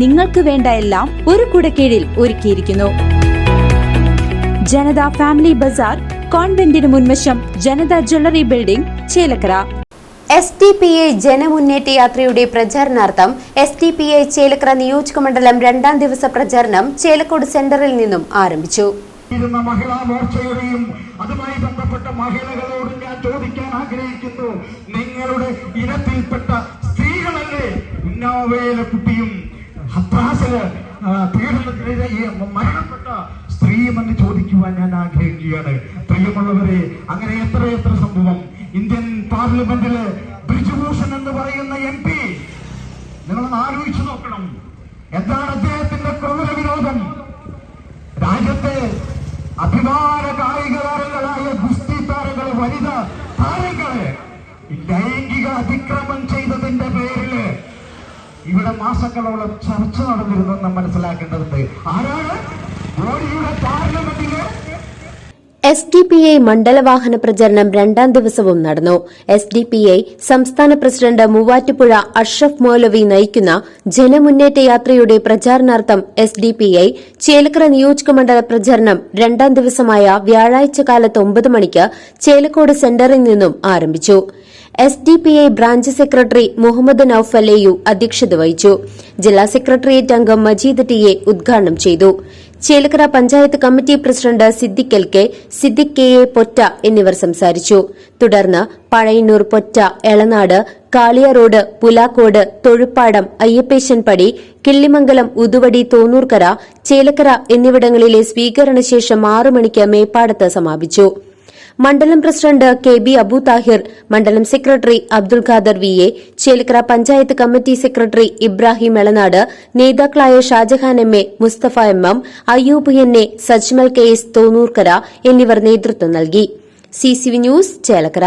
നിങ്ങൾക്ക് വേണ്ട എല്ലാം ഒരു കുടക്കീഴിൽ ഒരുക്കിയിരിക്കുന്നു. ജനത ഫാമിലി ബസാർ കോൺവെന്റിന് മുൻവശം Janatha jewellery building Chelakkara. S T P I ജനമുന്നേറ്റ യാത്രയുടെ പ്രചാരണാർത്ഥം S T P I Chelakkara നിയോജകമണ്ഡലം രണ്ടാം ദിവസ പ്രചാരണം ചേലക്കോട് സെന്ററിൽ നിന്നും ആരംഭിച്ചു. മഹിളാ മോർച്ചയുടെയും അതുമായി ബന്ധപ്പെട്ട മഹിളകളോട് ഞാൻ ചോദിക്കാൻ ആഗ്രഹിക്കുന്നു. നിങ്ങളുടെ ഇനത്തിൽപ്പെട്ട സ്ത്രീകളല്ലേ? ഉന്നാവേല കുട്ടിയും പീഡനത്തിനിര ഈ മരണപ്പെട്ട സ്ത്രീയുമെന്ന് ചോദിക്കുവാൻ ഞാൻ ആഗ്രഹിക്കുകയാണ്. പ്രിയമുള്ളവരെ അങ്ങനെ എത്ര എത്ര സംഭവം. ഇന്ത്യൻ പാർലമെന്റിൽ ബ്രിജുഭൂഷൺ എന്ന് പറയുന്ന എം പി നിങ്ങളൊന്ന് ആലോചിച്ചു നോക്കണം. എന്താണ് അദ്ദേഹത്തിന്റെ ക്രൂര വിരോധം? രാജ്യത്തെ അഭിമാന കായിക താരങ്ങളായ ഗുസ്തി താരങ്ങൾ വനിത താരങ്ങളെ ലൈംഗിക അതിക്രമം ചെയ്തതിന്റെ പേരിൽ ഇവിടെ മാസങ്ങളോളം ചർച്ച നടന്നിരുന്നെന്ന് മനസ്സിലാക്കേണ്ടതുണ്ട്. ആരാണ്? മോഡിയുടെ പാർലമെന്റിൽ എസ് ഡി പി ഐ മണ്ഡലവാഹന പ്രചരണം രണ്ടാം ദിവസവും നടന്നു. എസ് ഡി പി ഐ സംസ്ഥാന പ്രസിഡന്റ് മൂവാറ്റുപുഴ അഷ്റഫ് മൗലവി നയിക്കുന്ന ജനമുന്നേറ്റ യാത്രയുടെ പ്രചാരണാർത്ഥം S D P I Chelakkara നിയോജകമണ്ഡല പ്രചരണം രണ്ടാം ദിവസമായ വ്യാഴാഴ്ച കാലത്ത് ഒമ്പത് മണിക്ക് ചേലക്കോട് സെന്ററിൽ നിന്നും ആരംഭിച്ചു. S D P I branch secretary Muhammad Noufal A U അധ്യക്ഷത വഹിച്ചു. ജില്ലാ സെക്രട്ടേറിയറ്റ് അംഗം മജീദ് ടി എ ഉദ്ഘാടനം ചെയ്തു. Chelakkara panchayat committee president Siddique L K Siddique K A Potta എന്നിവർ സംസാരിച്ചു. തുടർന്ന് പഴയന്നൂർ പൊറ്റ എളനാട് കാളിയ റോഡ് പുലാക്കോട് തൊഴുപ്പാടം അയ്യപ്പേശൻപടി കിള്ളിമംഗലം ഉതുവടി തോന്നൂർക്കര ചേലക്കര എന്നിവിടങ്ങളിലെ സ്വീകരണശേഷം ആറു മണിക്ക് മേപ്പാടത്ത് സമാപിച്ചു. മണ്ഡലം president K B Abu Thahir മണ്ഡലം secretary Abdul Khader V A Chelakkara panchayat committee secretary Ibrahim Elanad നേതാക്കളായ Shajahan M A Musthafa M M Ayyub N A Sajmal K S Thonnurkkara എന്നിവർ നേതൃത്വം നൽകി. C news Chelakkara.